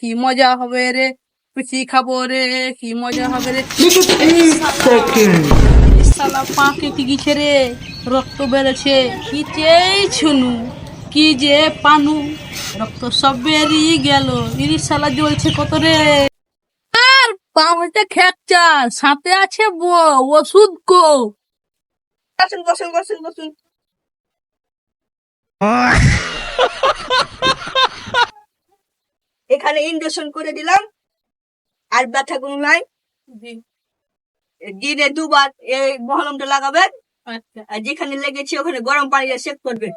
কি মজা হবে রে? পিচি খাব রে কি মজা হবে রে? সালা পাকে গিছে রে? রক্ত বেড়েছে কি চেয়েছুনু কি যে পানু রক্ত সব বেরিয়ে গেল। ইরি সালা জ্বলছে কত রে? আর পামতে খেকচার সাথে আছে বউ ওষুধ কো। বসুন বসুন বসুন বসুন। এখানে ইনজেকশন করে দিলাম। আর ব্যথা কোনো নাই। দিনে দুবার এই মহলমটা লাগাবেন। আচ্ছা। আর যেখানে লেগেছে ওখানে গরম পানি সেক করবে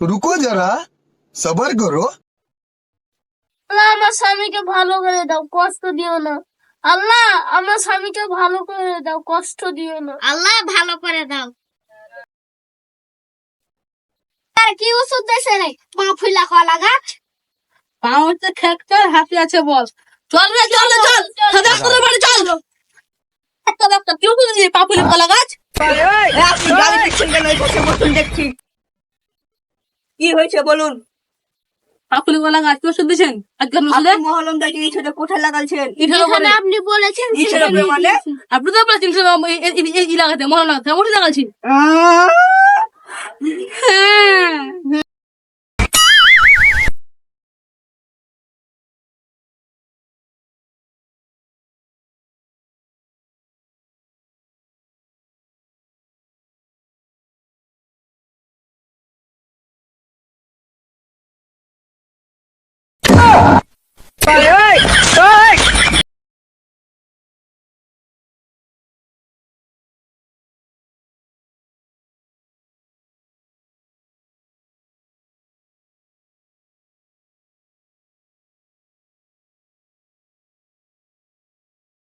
রুকো যারা সবার করো। আমার স্বামীকে ভালো করে দাও কষ্ট দিও না। আল্লাহ আমার স্বামীকে ভালো করে দাও কষ্ট দিও না। আল্লাহ ভালো করে দাও। আর কি ওষুধ দেশে রে পা ফুলা কলা গাছ পামতে খেকচার হাতে আছে বল চল রে চল রে চল সাদা করে বাড়ি চল একটা একটা কেউ কলা গাছ আপনি গালি দিচ্ছেন কেন এই বসে বসুন দেখছি কি হয়েছে বলুন পাপুলি কলা গাছ কি ওষুধ দিয়েছেন আজকে ওষুধ আপনি মহলমটা জিনিসটা কোথায় লাগাচ্ছেন ইটের আপনি বলেছেন মানে আপনি তো বলেছেন এই- এই- এই- এই- লাগাতে মনে লাগাতে আমি ওষুধ লাগাচ্ছি Trời ơi!